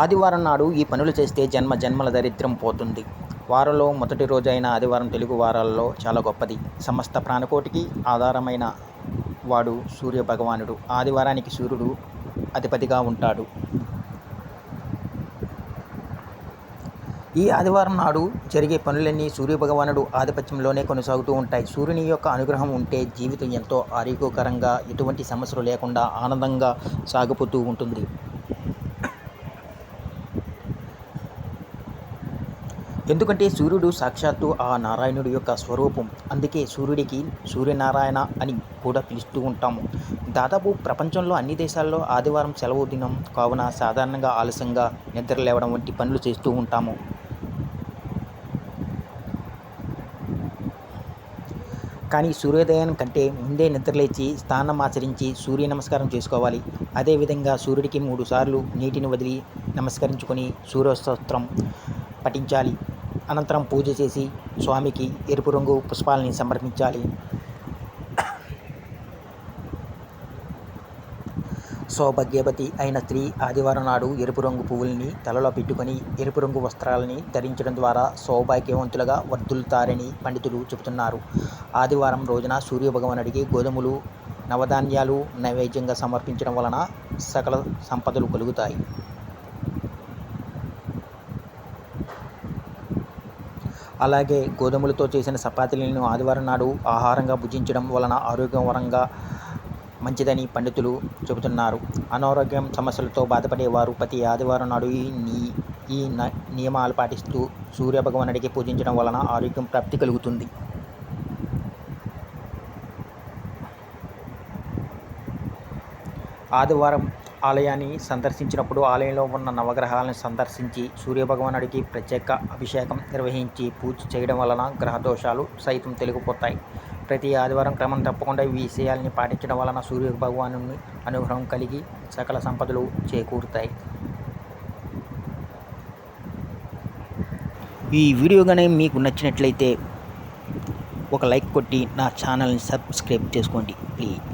ఆదివారం నాడు ఈ పనులు చేస్తే జన్మ జన్మల దరిద్రం పోతుంది. వారంలో మొదటి రోజైన ఆదివారం తెలుగు వారాలలో చాలా గొప్పది. సమస్త ప్రాణకోటికి ఆధారమైన వాడు సూర్య భగవానుడు ఆదివారానికి సూర్యుడు అధిపతిగా ఉంటాడు. ఈ ఆదివారం నాడు జరిగే పనులన్నీ సూర్యభగవానుడు ఆధిపత్యంలోనే కొనసాగుతూ ఉంటాయి. సూర్యుని యొక్క అనుగ్రహం ఉంటే జీవితం ఎంతో ఆరోగ్యకరంగా ఎటువంటి సమస్యలు లేకుండా ఆనందంగా సాగిపోతూ ఉంటుంది. ఎందుకంటే సూర్యుడు సాక్షాత్తు ఆ నారాయణుడి యొక్క స్వరూపం. అందుకే సూర్యుడికి సూర్యనారాయణ అని కూడా పిలుస్తూ ఉంటాము. దాదాపు ప్రపంచంలో అన్ని దేశాల్లో ఆదివారం సెలవు దినం. కావున సాధారణంగా ఆలస్యంగా నిద్ర లేవడం వంటి పనులు చేస్తూ ఉంటాము. కానీ సూర్యోదయం కంటే ముందే నిద్రలేచి స్నానం ఆచరించి సూర్య నమస్కారం చేసుకోవాలి. అదేవిధంగా సూర్యుడికి మూడు సార్లు నీటిని వదిలి నమస్కరించుకొని సూర్యస్తోత్రం పఠించాలి. అనంతరం పూజ చేసి స్వామికి ఎరుపు రంగు పుష్పాలని సమర్పించాలి. సౌభాగ్యవతి అయిన స్త్రీ ఆదివారం నాడు ఎరుపు రంగు పువ్వుల్ని తలలో పెట్టుకొని ఎరుపు రంగు వస్త్రాలని ధరించడం ద్వారా సౌభాగ్యవంతులుగా వర్ధులుతారని పండితులు చెబుతున్నారు. ఆదివారం రోజున సూర్యభగవానుడికి గోధుమలు నవధాన్యాలు నైవేద్యంగా సమర్పించడం వలన సకల సంపదలు కలుగుతాయి. అలాగే గోధుమలతో చేసిన చపాతీలను ఆదివారం నాడు ఆహారంగా భుజించడం వలన ఆరోగ్యవరంగా మంచిదని పండితులు చెబుతున్నారు. అనారోగ్యం సమస్యలతో బాధపడేవారు ప్రతి ఆదివారం నాడు ఈ నీ- ఈ నియమాలు పాటిస్తూ సూర్యభగవానుడికి పూజించడం వలన ఆరోగ్యం ప్రాప్తి కలుగుతుంది. ఆదివారం ఆలయాన్ని సందర్శించినప్పుడు ఆలయంలో ఉన్న నవగ్రహాలను సందర్శించి సూర్యభగవానుడికి ప్రత్యేక అభిషేకం నిర్వహించి పూజ చేయడం వలన గ్రహ దోషాలు సైతం తొలగిపోతాయి. ప్రతి ఆదివారం క్రమం తప్పకుండా ఈ విషయాల్ని పాటించడం వలన సూర్య భగవాను అనుగ్రహం కలిగి సకల సంపదలు చేకూరుతాయి. ఈ వీడియో కానీ మీకు నచ్చినట్లయితే ఒక లైక్ కొట్టి నా ఛానల్ని సబ్స్క్రైబ్ చేసుకోండి ప్లీజ్.